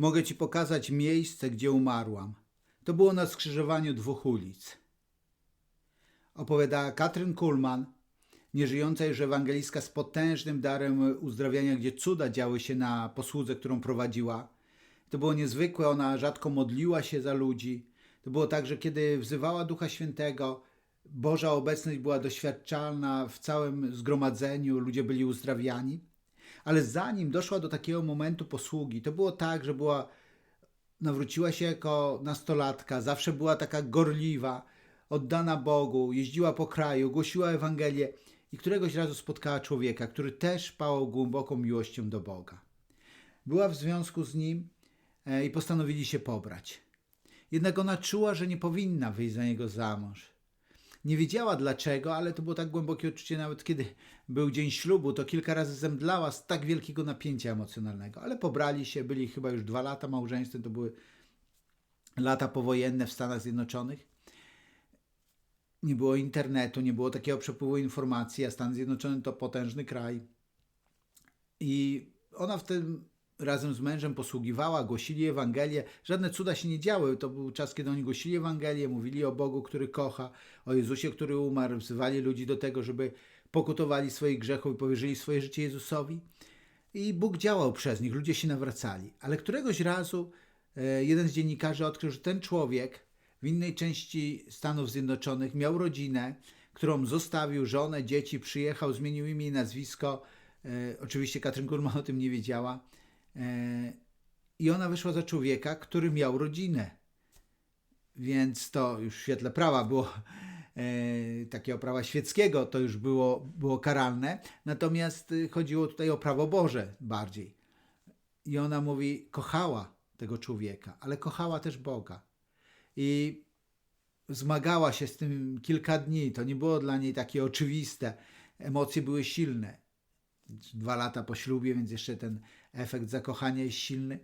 Mogę ci pokazać miejsce, gdzie umarłam. To było na skrzyżowaniu dwóch ulic. Opowiadała Katrin Kuhlman, nieżyjąca już ewangelistka z potężnym darem uzdrawiania, gdzie cuda działy się na posłudze, którą prowadziła. To było niezwykłe, ona rzadko modliła się za ludzi. To było tak, że kiedy wzywała Ducha Świętego, Boża obecność była doświadczalna w całym zgromadzeniu, ludzie byli uzdrawiani. Ale zanim doszła do takiego momentu posługi, to było tak, że była, nawróciła się jako nastolatka, zawsze była taka gorliwa, oddana Bogu, jeździła po kraju, głosiła Ewangelię i któregoś razu spotkała człowieka, który też pałał głęboką miłością do Boga. Była w związku z nim e, i postanowili się pobrać. Jednak ona czuła, że nie powinna wyjść za niego za mąż. Nie wiedziała dlaczego, ale to było tak głębokie uczucie, nawet kiedy był dzień ślubu, to kilka razy zemdlała z tak wielkiego napięcia emocjonalnego. Ale pobrali się, byli chyba już dwa lata małżeństwem, to były lata powojenne w Stanach Zjednoczonych. Nie było internetu, nie było takiego przepływu informacji, a Stany Zjednoczone to potężny kraj. I ona w tym razem z mężem posługiwała, głosili Ewangelię. Żadne cuda się nie działy. To był czas, kiedy oni głosili Ewangelię, mówili o Bogu, który kocha, o Jezusie, który umarł, wzywali ludzi do tego, żeby pokutowali swoich grzechów i powierzyli swoje życie Jezusowi. I Bóg działał przez nich, ludzie się nawracali. Ale któregoś razu e, jeden z dziennikarzy odkrył, że ten człowiek w innej części Stanów Zjednoczonych miał rodzinę, którą zostawił, żonę, dzieci, przyjechał, zmienił imię i nazwisko. E, oczywiście Katrin Gurman o tym nie wiedziała. E, I ona wyszła za człowieka, który miał rodzinę. Więc to już w świetle prawa było e, takiego prawa świeckiego, to już było, było karalne. Natomiast y, chodziło tutaj o prawo Boże bardziej. I ona mówi, kochała tego człowieka, ale kochała też Boga. I zmagała się z tym kilka dni. To nie było dla niej takie oczywiste. Emocje były silne. Dwa lata po ślubie, więc jeszcze ten efekt zakochania jest silny.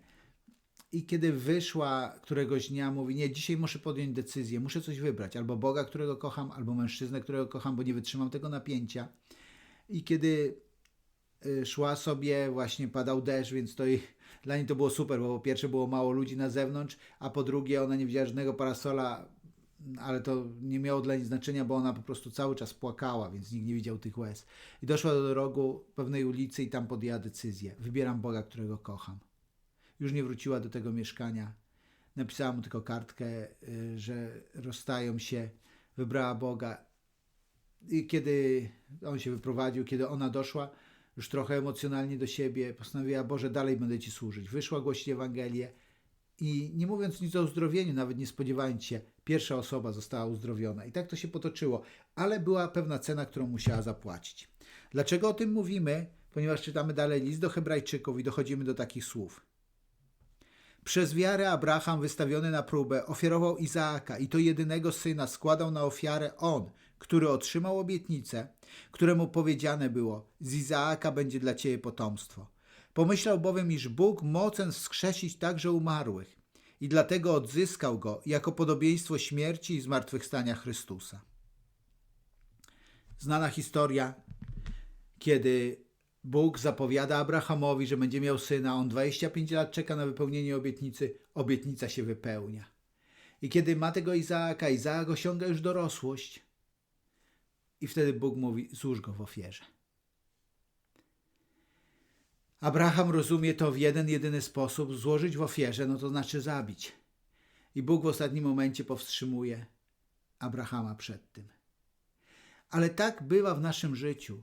I kiedy wyszła któregoś dnia, mówi: Nie, dzisiaj muszę podjąć decyzję, muszę coś wybrać. Albo Boga, którego kocham, albo mężczyznę, którego kocham, bo nie wytrzymam tego napięcia. I kiedy y, szła sobie, właśnie padał deszcz, więc to i dla niej to było super, bo po pierwsze było mało ludzi na zewnątrz, a po drugie ona nie widziała żadnego parasola, ale to nie miało dla niej znaczenia, bo ona po prostu cały czas płakała, więc nikt nie widział tych łez. I doszła do rogu pewnej ulicy i tam podjęła decyzję. Wybieram Boga, którego kocham. Już nie wróciła do tego mieszkania. Napisała mu tylko kartkę, y, że rozstają się. Wybrała Boga. I kiedy on się wyprowadził, kiedy ona doszła już trochę emocjonalnie do siebie, postanowiła, Boże, dalej będę Ci służyć. Wyszła głosić Ewangelię i nie mówiąc nic o uzdrowieniu, nawet nie spodziewając się, pierwsza osoba została uzdrowiona. I tak to się potoczyło, ale była pewna cena, którą musiała zapłacić. Dlaczego o tym mówimy? Ponieważ czytamy dalej list do Hebrajczyków i dochodzimy do takich słów. Przez wiarę Abraham, wystawiony na próbę, ofiarował Izaaka i to jedynego syna składał na ofiarę on, który otrzymał obietnicę, któremu powiedziane było: Z Izaaka będzie dla ciebie potomstwo. Pomyślał bowiem, iż Bóg mocen wskrzesić także umarłych i dlatego odzyskał go jako podobieństwo śmierci i zmartwychwstania Chrystusa. Znana historia, kiedy Bóg zapowiada Abrahamowi, że będzie miał syna, on 25 lat czeka na wypełnienie obietnicy, obietnica się wypełnia. I kiedy ma tego Izaaka, Izaak osiąga już dorosłość, i wtedy Bóg mówi: złóż go w ofierze. Abraham rozumie to w jeden, jedyny sposób: złożyć w ofierze, no to znaczy zabić. I Bóg w ostatnim momencie powstrzymuje Abrahama przed tym. Ale tak bywa w naszym życiu,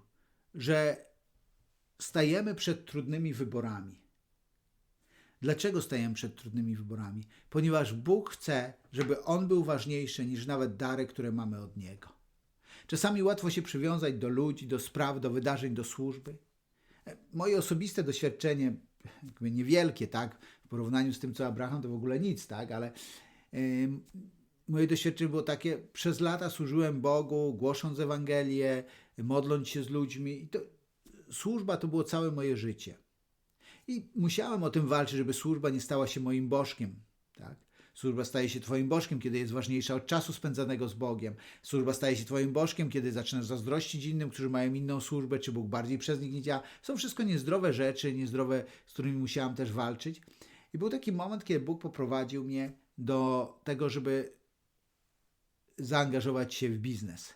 że stajemy przed trudnymi wyborami. Dlaczego stajemy przed trudnymi wyborami? Ponieważ Bóg chce, żeby On był ważniejszy niż nawet dary, które mamy od Niego. Czasami łatwo się przywiązać do ludzi, do spraw, do wydarzeń, do służby. Moje osobiste doświadczenie, jakby niewielkie, tak, w porównaniu z tym, co Abraham, to w ogóle nic, tak, ale yy, moje doświadczenie było takie, przez lata służyłem Bogu, głosząc Ewangelię, modląc się z ludźmi i to, służba to było całe moje życie. I musiałem o tym walczyć, żeby służba nie stała się moim bożkiem, tak. Służba staje się Twoim bożkiem, kiedy jest ważniejsza od czasu spędzanego z Bogiem. Służba staje się Twoim bożkiem, kiedy zaczynasz zazdrościć innym, którzy mają inną służbę, czy Bóg bardziej przez nich nie działa. Są wszystko niezdrowe rzeczy, niezdrowe, z którymi musiałam też walczyć. I był taki moment, kiedy Bóg poprowadził mnie do tego, żeby zaangażować się w biznes.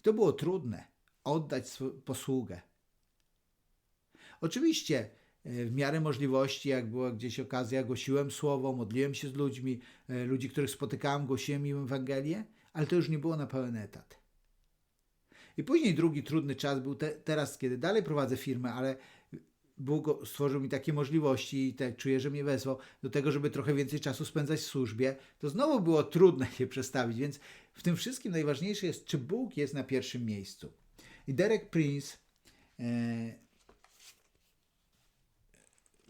I to było trudne oddać posługę. Oczywiście w miarę możliwości, jak była gdzieś okazja, głosiłem słowo, modliłem się z ludźmi, e, ludzi, których spotykałem, głosiłem im Ewangelię, ale to już nie było na pełen etat. I później drugi trudny czas był te, teraz, kiedy dalej prowadzę firmę, ale Bóg stworzył mi takie możliwości i tak czuję, że mnie wezwał do tego, żeby trochę więcej czasu spędzać w służbie, to znowu było trudne się przestawić, więc w tym wszystkim najważniejsze jest, czy Bóg jest na pierwszym miejscu. I Derek Prince e,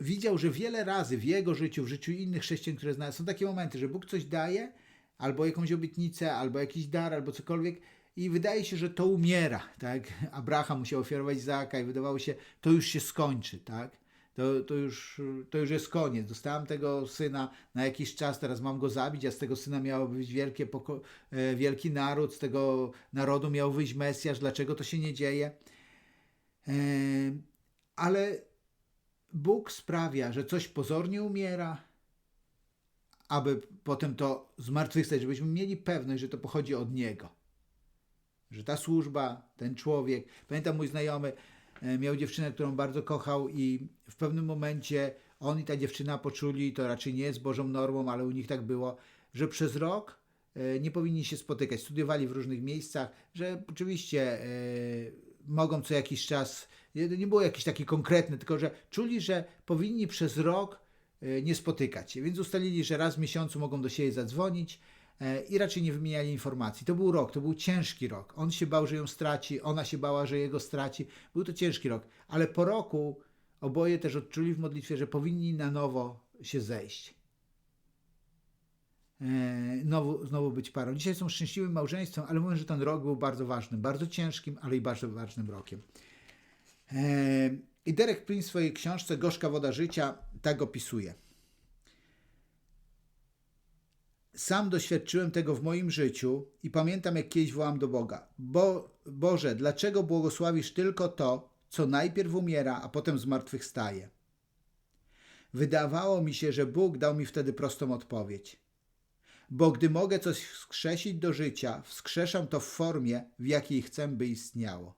widział, że wiele razy w jego życiu, w życiu innych chrześcijan, które znają, są takie momenty, że Bóg coś daje, albo jakąś obietnicę, albo jakiś dar, albo cokolwiek, i wydaje się, że to umiera, tak? Abraham musiał ofiarować Izaaka i wydawało się, to już się skończy, tak? To, to, już, to już jest koniec. Dostałem tego syna na jakiś czas, teraz mam go zabić, a z tego syna miał być wielkie e, wielki naród, z tego narodu miał wyjść Mesjasz. Dlaczego to się nie dzieje? E, ale Bóg sprawia, że coś pozornie umiera, aby potem to zmartwychwstać, żebyśmy mieli pewność, że to pochodzi od Niego że ta służba, ten człowiek. Pamiętam mój znajomy e, miał dziewczynę, którą bardzo kochał, i w pewnym momencie on i ta dziewczyna poczuli, to raczej nie jest Bożą normą, ale u nich tak było, że przez rok e, nie powinni się spotykać. Studiowali w różnych miejscach, że oczywiście e, mogą co jakiś czas, nie było jakiś taki konkretny, tylko że czuli, że powinni przez rok nie spotykać się. Więc ustalili, że raz w miesiącu mogą do siebie zadzwonić i raczej nie wymieniali informacji. To był rok, to był ciężki rok. On się bał, że ją straci, ona się bała, że jego straci. Był to ciężki rok, ale po roku oboje też odczuli w modlitwie, że powinni na nowo się zejść. Znowu, znowu być parą. Dzisiaj są szczęśliwym małżeństwem, ale mówię, że ten rok był bardzo ważnym, bardzo ciężkim, ale i bardzo ważnym rokiem. I Derek Prince w swojej książce Gorzka woda życia tak opisuje. Sam doświadczyłem tego w moim życiu i pamiętam, jak kiedyś wołam do Boga: Bo, Boże, dlaczego błogosławisz tylko to, co najpierw umiera, a potem zmartwychwstaje? Wydawało mi się, że Bóg dał mi wtedy prostą odpowiedź. Bo gdy mogę coś wskrzesić do życia, wskrzeszam to w formie, w jakiej chcę, by istniało.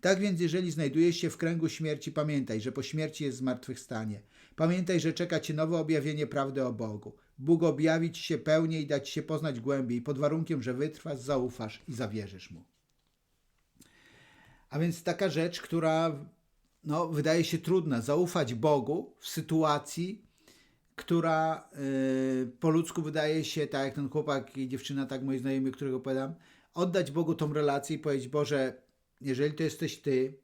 Tak więc, jeżeli znajdujesz się w kręgu śmierci, pamiętaj, że po śmierci jest zmartwychwstanie. Pamiętaj, że czeka cię nowe objawienie prawdy o Bogu. Bóg objawi ci się pełniej i da ci się poznać głębiej, pod warunkiem, że wytrwasz, zaufasz i zawierzysz mu. A więc taka rzecz, która no, wydaje się trudna, zaufać Bogu w sytuacji, która yy, po ludzku wydaje się, tak jak ten chłopak i dziewczyna, tak moi znajomi, którego opowiadam, oddać Bogu tą relację i powiedzieć, Boże, jeżeli to jesteś Ty,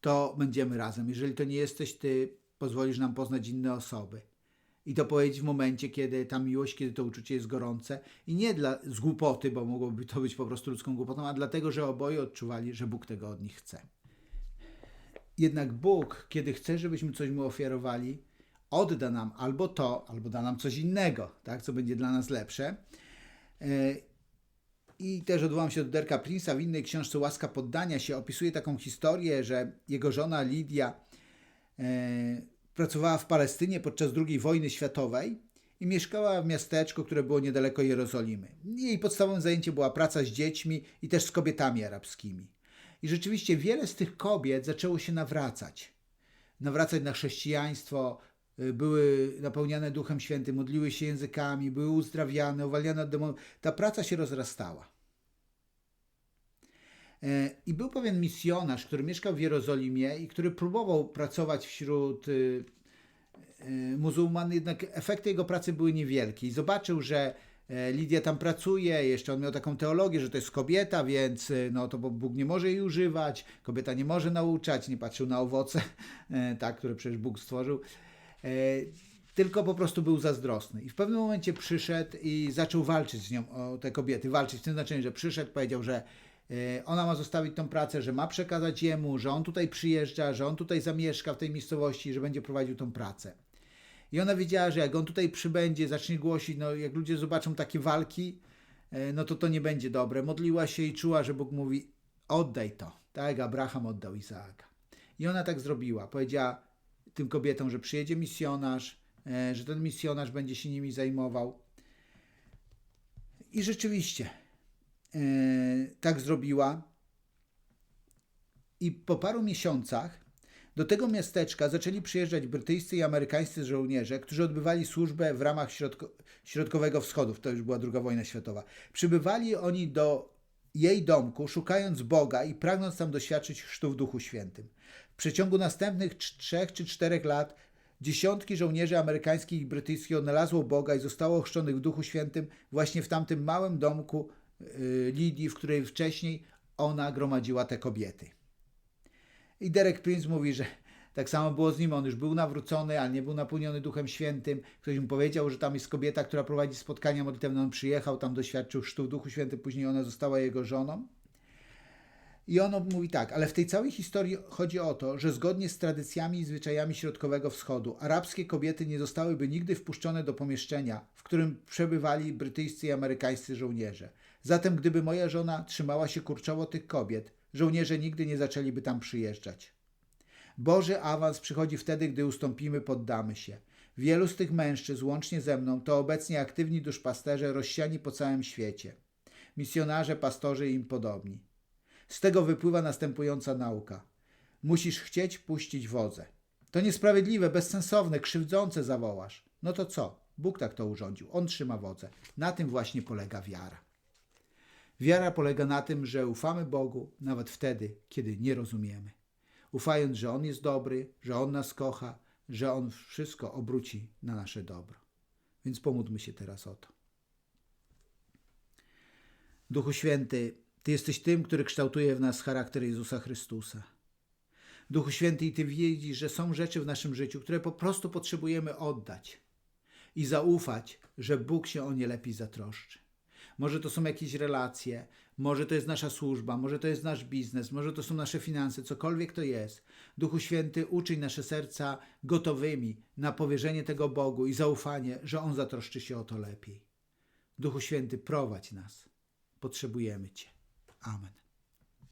to będziemy razem. Jeżeli to nie jesteś Ty, pozwolisz nam poznać inne osoby. I to powiedzieć w momencie, kiedy ta miłość, kiedy to uczucie jest gorące i nie dla, z głupoty, bo mogłoby to być po prostu ludzką głupotą, a dlatego, że oboje odczuwali, że Bóg tego od nich chce. Jednak Bóg, kiedy chce, żebyśmy coś Mu ofiarowali, odda nam albo to, albo da nam coś innego, tak, co będzie dla nas lepsze. I też odwołam się do Derka Prince'a w innej książce Łaska Poddania się opisuje taką historię, że jego żona Lidia pracowała w Palestynie podczas II wojny światowej i mieszkała w miasteczku, które było niedaleko Jerozolimy. Jej podstawowym zajęciem była praca z dziećmi i też z kobietami arabskimi. I rzeczywiście wiele z tych kobiet zaczęło się nawracać. Nawracać na chrześcijaństwo, były napełniane Duchem Świętym, modliły się językami, były uzdrawiane, uwalniane od demonów. Ta praca się rozrastała. I był pewien misjonarz, który mieszkał w Jerozolimie i który próbował pracować wśród muzułman, jednak efekty jego pracy były niewielkie. I zobaczył, że Lidia tam pracuje, jeszcze on miał taką teologię, że to jest kobieta, więc no to Bóg nie może jej używać, kobieta nie może nauczać, nie patrzył na owoce, tak, które przecież Bóg stworzył, tylko po prostu był zazdrosny. I w pewnym momencie przyszedł i zaczął walczyć z nią o te kobiety, walczyć w tym znaczeniu, że przyszedł, powiedział, że ona ma zostawić tą pracę, że ma przekazać jemu, że on tutaj przyjeżdża, że on tutaj zamieszka w tej miejscowości, że będzie prowadził tą pracę. I ona wiedziała, że jak on tutaj przybędzie, zacznie głosić, no jak ludzie zobaczą takie walki, no to to nie będzie dobre. Modliła się i czuła, że Bóg mówi, oddaj to, tak Abraham oddał Izaaka. I ona tak zrobiła. Powiedziała, tym kobietom, że przyjedzie misjonarz, e, że ten misjonarz będzie się nimi zajmował. I rzeczywiście e, tak zrobiła. I po paru miesiącach do tego miasteczka zaczęli przyjeżdżać brytyjscy i amerykańscy żołnierze, którzy odbywali służbę w ramach środko Środkowego Wschodu. To już była II wojna światowa. Przybywali oni do jej domku, szukając Boga i pragnąc tam doświadczyć chrztu w Duchu Świętym. W przeciągu następnych trzech czy czterech lat dziesiątki żołnierzy amerykańskich i brytyjskich odnalazło Boga i zostało ochrzczonych w Duchu Świętym właśnie w tamtym małym domku yy, Lidii, w której wcześniej ona gromadziła te kobiety. I Derek Prince mówi, że tak samo było z nim. On już był nawrócony, ale nie był napełniony Duchem Świętym. Ktoś mu powiedział, że tam jest kobieta, która prowadzi spotkania modlitewne. On przyjechał, tam doświadczył chrztu w Duchu Świętym, później ona została jego żoną. I on mówi tak, ale w tej całej historii chodzi o to, że zgodnie z tradycjami i zwyczajami Środkowego Wschodu, arabskie kobiety nie zostałyby nigdy wpuszczone do pomieszczenia, w którym przebywali brytyjscy i amerykańscy żołnierze. Zatem, gdyby moja żona trzymała się kurczowo tych kobiet, żołnierze nigdy nie zaczęliby tam przyjeżdżać. Boży awans przychodzi wtedy, gdy ustąpimy, poddamy się. Wielu z tych mężczyzn, łącznie ze mną, to obecnie aktywni duszpasterze rozsiani po całym świecie. Misjonarze, pastorzy i im podobni. Z tego wypływa następująca nauka. Musisz chcieć puścić wodze. To niesprawiedliwe, bezsensowne, krzywdzące zawołasz. No to co? Bóg tak to urządził. On trzyma wodze. Na tym właśnie polega wiara. Wiara polega na tym, że ufamy Bogu nawet wtedy, kiedy nie rozumiemy. Ufając, że On jest dobry, że On nas kocha, że On wszystko obróci na nasze dobro. Więc pomódlmy się teraz o to. Duchu Święty, Ty jesteś tym, który kształtuje w nas charakter Jezusa Chrystusa. Duchu Święty, i Ty widzisz, że są rzeczy w naszym życiu, które po prostu potrzebujemy oddać i zaufać, że Bóg się o nie lepiej zatroszczy. Może to są jakieś relacje, może to jest nasza służba, może to jest nasz biznes, może to są nasze finanse, cokolwiek to jest. Duchu Święty, uczyń nasze serca gotowymi na powierzenie tego Bogu i zaufanie, że On zatroszczy się o to lepiej. Duchu Święty, prowadź nas. Potrzebujemy Cię. Amen.